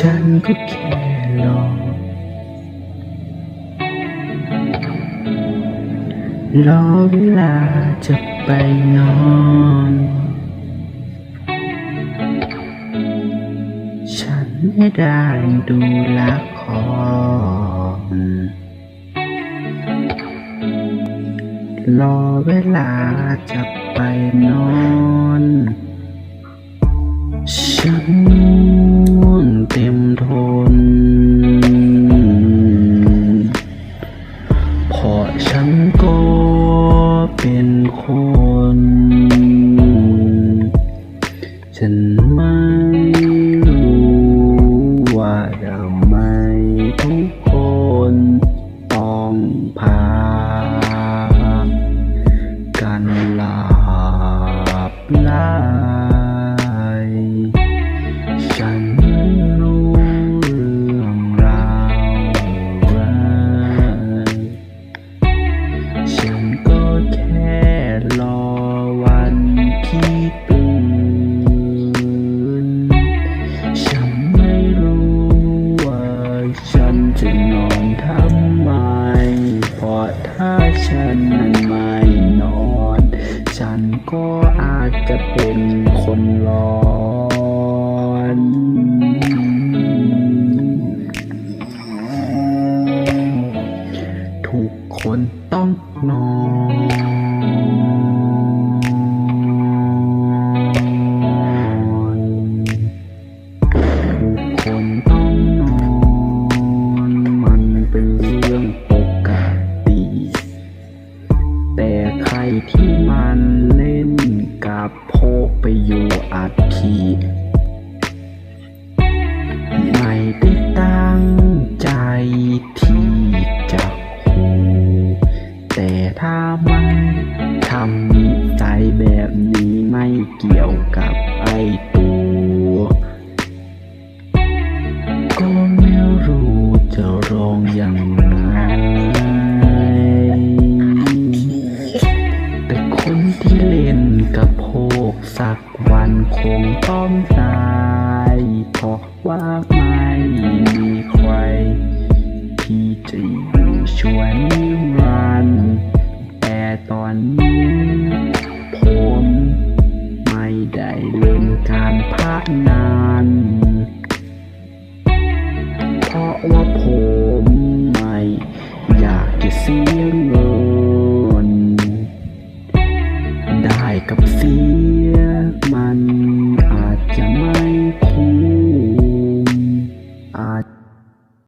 ฉันก็แค่รอรอเวลาจะไปนอน ฉันไม่ได้ดูละครรอเวลาจะไปนอน ฉัน น เพราะฉันก็เป็นคน ฉันไม่รู้ว่าทำไมทุกคนต้องพากันหลับหลฉั จะนอนทำไมเพราะถ้าฉันนั้นไม่นอน ฉันก็อาจจะเป็นคนร้อนทุกคนต้องนอน ใครที่มันเล่นกับโพไปอยู่อัดขีไม่ได้ตั้งใจที่จะคูแต่ถ้ามันทำนิสัยแบบนี้ไม่เกี่ยวกับไอ้ตัว ก็ไม่รู้จะร้องยังไง คงต้องตายเพราะว่าไม่มีใคร ที่จะอยู่ช่วยนิรันดร์แต่ตอนนี้ ผมไม่ได้เล่นการพนันเพราะว่าผมไม่อยากจะเสียเงินได้กับเสีย